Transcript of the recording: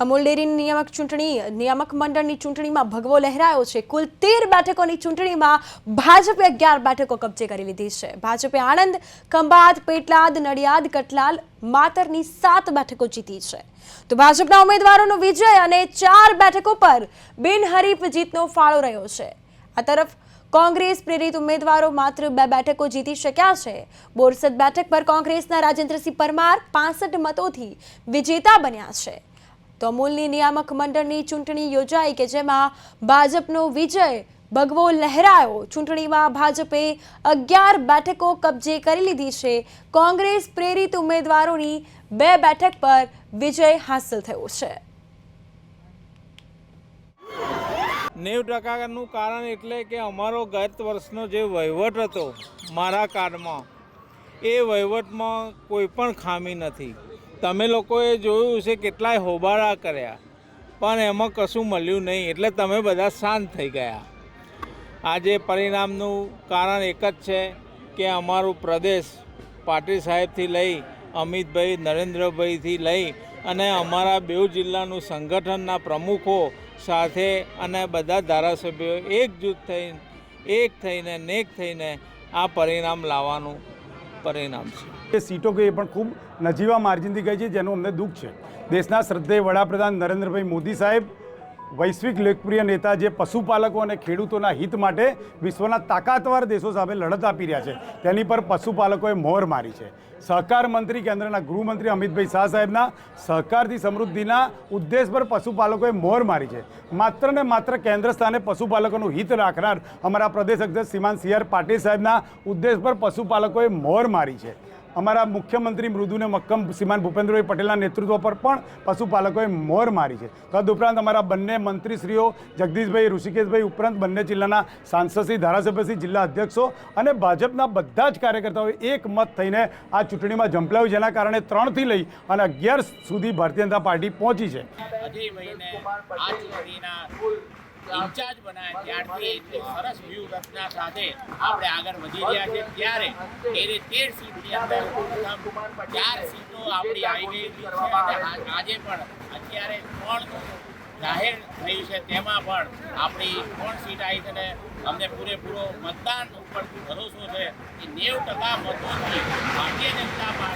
અમૂલ ડેરીની નિયામક ચૂંટણી, નિયામક મંડળની ચૂંટણીમાં ભગવો લહેરાયો છે. કુલ તેર બેઠકોની ચૂંટણીમાં ભાજપે અગિયાર બેઠકો કબજે કરી લીધી છે. ભાજપે આણંદ, ખંભાત, પેટલાદ, નડિયાદ, કટલાલ, માતરની સાત બેઠકો જીતી છે. તો ભાજપના ઉમેદવારોનો વિજય અને ચાર બેઠકો પર બિનહરીફ જીતનો ફાળો રહ્યો છે. આ તરફ કોંગ્રેસ પ્રેરિત ઉમેદવારો માત્ર બે બેઠકો જીતી શક્યા છે. બોરસદ બેઠક પર કોંગ્રેસના રાજેન્દ્રસિંહ પરમાર પાસઠ મતોથી વિજેતા બન્યા છે. તો અમૂલની નિયામક મંડળની ચૂંટણી યોજાઈ કે જેમાં ભાજપનો વિજય ભગવો લહેરાયો. ચૂંટણીમાં ભાજપે અગિયાર બેઠકો કબજે કરી લીધી છે. કોંગ્રેસ પ્રેરિત ઉમેદવારોની બે બેઠક પર વિજય હાંસલ થયો છે. નેવ ટકાનું કારણ એટલે કે અમારો ગત વર્ષનો જે વહીવટ હતો મારા કાર્ડમાં, એ વહીવટમાં કોઈ પણ ખામી નથી. તમે લોકોએ જોયું છે કેટલાય હોબાળા કર્યા, પણ એમાં કશું મળ્યું નહીં, એટલે તમે બધા શાંત થઈ ગયા. આજે પરિણામનું કારણ એક જ છે કે અમારું પ્રદેશ પાટીલ સાહેબથી લઈ, અમિતભાઈ, નરેન્દ્રભાઈથી લઈ અને અમારા બેઉ જિલ્લાનું સંગઠનના પ્રમુખો સાથે અને બધા ધારાસભ્યો એકજૂથ થઈને, એક થઈને નેક થઈને આ પરિણામ લાવવાનું પરિણામ છે. એ સીટો ગઈ એ પણ ખૂબ નજીવા માર્જિનથી ગઈ છે, જેનું અમને દુઃખ છે. દેશના શ્રદ્ધેય વડાપ્રધાન નરેન્દ્રભાઈ મોદી સાહેબ વૈશ્વિક લોકપ્રિય નેતા જે પશુપાલકો અને ખેડૂતોના હિત માટે વિશ્વના તાકાતવાર દેશો સામે લડત આપી રહ્યા છે, તેની પર પશુપાલકોએ મોહર મારી છે. સહકાર મંત્રી કેન્દ્રના ગૃહમંત્રી અમિતભાઈ શાહ સાહેબના સહકારથી સમૃદ્ધિના ઉદ્દેશ પર પશુપાલકોએ મોહર મારી છે. માત્ર ને માત્ર કેન્દ્ર સ્થાને પશુપાલકોનું હિત રાખનાર અમારા પ્રદેશ અધ્યક્ષ શ્રીમાન સી આર પાટીલ સાહેબના ઉદ્દેશ પર પશુપાલકોએ મોહર મારી છે. અમારા મુખ્યમંત્રી મૃદુને મક્કમ શ્રીમાન ભૂપેન્દ્રભાઈ પટેલના નેતૃત્વ પર પણ પશુપાલકોએ મોર મારી છે. તદુપરાંત અમારા બંને મંત્રીશ્રીઓ જગદીશભાઈ, ઋષિકેશભાઈ ઉપરાંત બંને જિલ્લાના સાંસદશ્રી ધારાસભ્યશ્રી જિલ્લા અધ્યક્ષો અને ભાજપના બધા જ કાર્યકર્તાઓએ એક મત થઈને આ ચૂંટણીમાં ઝંપલાવ્યું, જેના કારણે ત્રણથી લઈ અને અગિયાર સુધી ભારતીય જનતા પાર્ટી પહોંચી છે. ઇન્ચાર્જ બનાવ્યા ત્યારથી એટલી સરસ વ્યૂહરચના સાથે આપણે આગળ વધી રહ્યા છે ત્યારે તેરે તેર સીટની અંદર ચાર સીટો આપણી આવી ગયેલી છે અને આજે પણ અત્યારે ત્રણ જાહેર થયું છે. તેમાં પણ આપણી ત્રણ સીટ આવી છે અને અમને પૂરેપૂરો મતદાન ઉપર ભરોસો છે કે નેવ ટકા મતોથી ભારતીય જનતા પાર્ટી